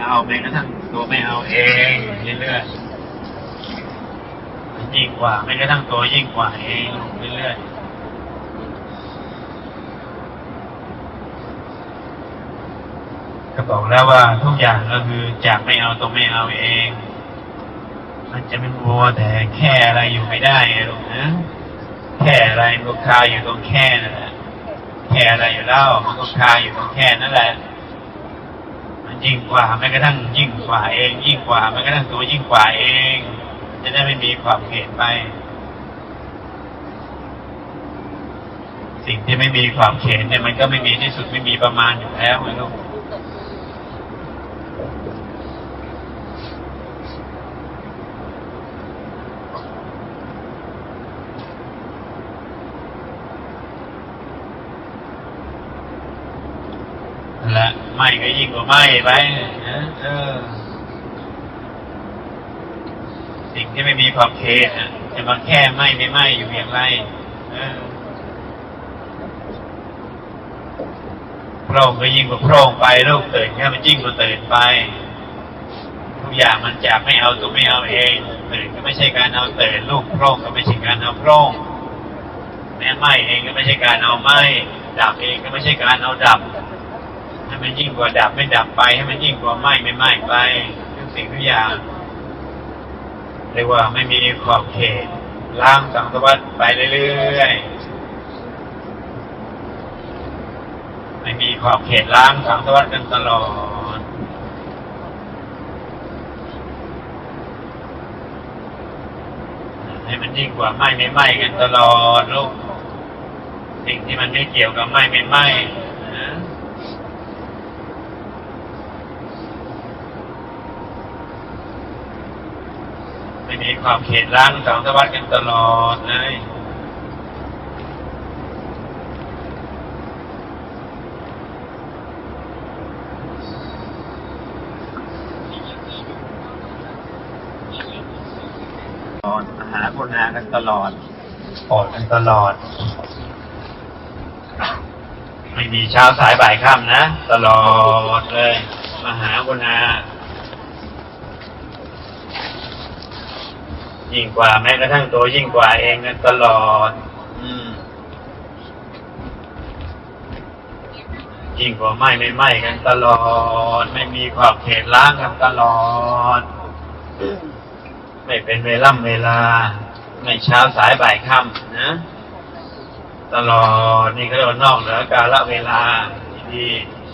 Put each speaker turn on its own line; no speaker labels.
เอาแม้กระทั่งตัวไม่เอาเองเรื่อยๆยิ่งกว่าแม้กระทั่งตัวยิ่งกว่าเองเรื่อยๆก็บอกแล้วว่าทุกอย่างก็คือจากไม่เอาตัวไม่เอาเอง มันจะเป็นวัวแต่แค่อะไรอยู่ไม่ได้ไงลูกนะแค่อะไรมันก็คาอยู่ตรงแค่นั่นแหละแค่อะไรอยู่แล้วมันก็คาอยู่ตรงแค่นั่นแหละ ยิ่งกว่าแม้กระทั่งยิ่งกว่าเอง ยิ่งกว่าแม้กระทั่งตัวยิ่งกว่าเอง จะได้ไม่มีความเขตไป สิ่งที่ไม่มีความเขตเนี่ยมันก็ไม่มีที่สุดไม่มีประมาณอยู่แล้วไงลูก และไม่ก็ยิ่งกว่าไม่ไปนะเออ สิ่งที่ไม่มีความเขตนะจะมาแค่ไม่ไม่ไม่อยู่อย่างไรเออโพร่งก็ยิ่งกว่าโพร่งไปโลูกตื่นแค่มันยิ่งกว่าตื่นไปทุกอย่างมันจากไม่เอาตัวไม่เอาเองตื่นก็ไม่ใช่การเอาตื่นลูกโพร่งก็ไม่ใช่การเอาโพร่งแม้ไหมเองก็ไม่ใช่การเอาไหมดับเองก็ไม่ใช่การเอาดับ ให้มันยิ่งกว่าดับไม่ดับไป ให้มันยิ่งกว่าไหม้ไม่ไหม้ไปทุกสิ่งทุกอย่างเรียกว่าไม่มีขอบเขตล่างสังสวัสดไปเรื่อยๆไม่มีขอบเขตล้างสังสวัสดกันตลอดให้มันยิ่งกว่าไม่ไม่ไหม้กันตลอดลูกสิ่งที่มันไม่เกี่ยวกับไม่ไม่ไหม้นะ ไม่มีความเขตล้างสังสวัสดกันตลอดเลยตอนหาคนหากันตลอดปอดกันตลอด ไม่มีเช้าสายบ่ายค่ำนะ ตลอดเลย มาหาคนหา ยิ่งกว่าแม้กระทั่งตัวยิ่งกว่าเองกันตลอด อืมยิ่งกว่าไหม่ไม่ไหม้กันตลอด ไม่มีขอบเขตล้างกันตลอด ไม่เป็นเวล่ำเวลา ไม่เช้าสายบ่ายค่ำนะตลอดนี่เขาเรียกว่านอกเหนือกาลเวลาที่ดี